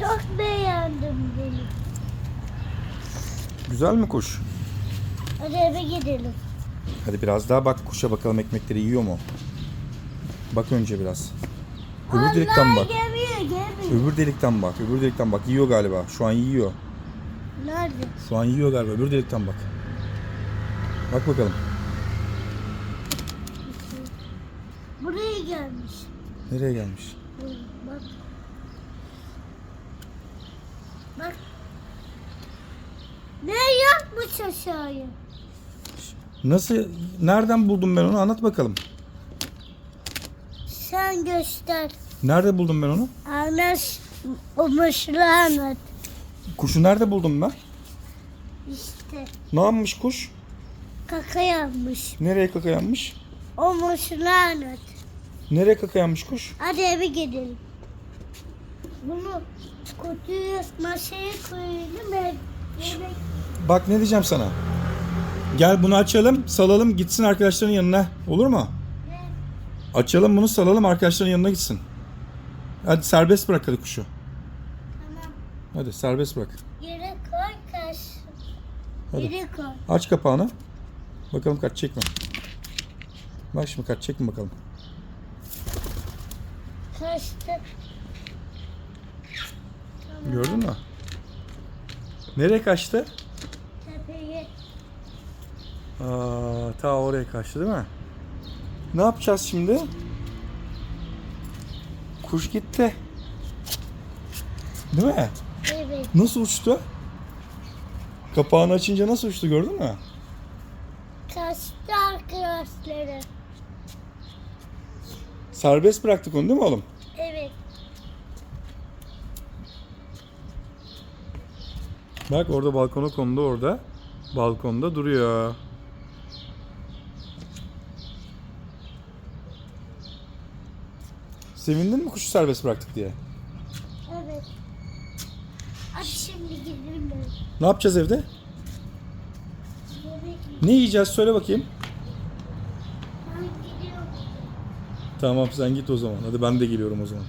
Çok beğendim beni. Güzel mi kuş? Hadi eve gidelim. Hadi biraz daha bak kuşa bakalım ekmekleri yiyor mu? Bak önce biraz. Öbür delikten bak. Geliyor geliyor. Öbür delikten bak. Öbür delikten bak. Yiyor galiba. Şu an yiyor. Nerede? Şu an yiyor galiba. Öbür delikten bak. Bak bakalım. Buraya gelmiş. Nereye gelmiş? Bak. Ne yapmış aşağıya? Nasıl? Nereden buldum ben onu? Anlat bakalım. Sen göster. Nerede buldum ben onu? Anlaş. O mışlı anlat. Kuşu nerede buldum ben? İşte Ne yapmış kuş? kaka yapmış. Nereye kaka yanmış? O mışlı anlat. Nereye kaka yanmış kuş? Hadi eve gidelim. Bunu kutuyu masaya koyalım. Yemek Bak ne diyeceğim sana. Gel bunu açalım, salalım gitsin arkadaşların yanına. Olur mu? Açalım bunu salalım arkadaşların yanına gitsin. Hadi serbest bırak hadi kuşu. Tamam. Hadi serbest bırak. Yere koy kaç. Hadi. Yere koy. Aç kapağını. Bakalım kaçacak mı? Bak şimdi kaçacak mı bakalım. Kaçtı. Gördün mü? Nereye kaçtı? Tepeye. Aa, ta oraya kaçtı değil mi? Ne yapacağız şimdi? Kuş gitti. Değil mi? Evet. Nasıl uçtu? Kapağını açınca nasıl uçtu gördün mü? Kaçtı arkadaşları. Serbest bıraktık onu değil mi oğlum? Evet. Bak orada balkona kondu orada. Balkonda duruyor. Sevindin mi kuşu serbest bıraktık diye? Evet. Hadi şimdi gidelim. ben. Ne yapacağız evde? Ne yiyeceğiz söyle bakayım. Ben gidiyorum. Tamam sen git o zaman. Hadi ben de geliyorum o zaman.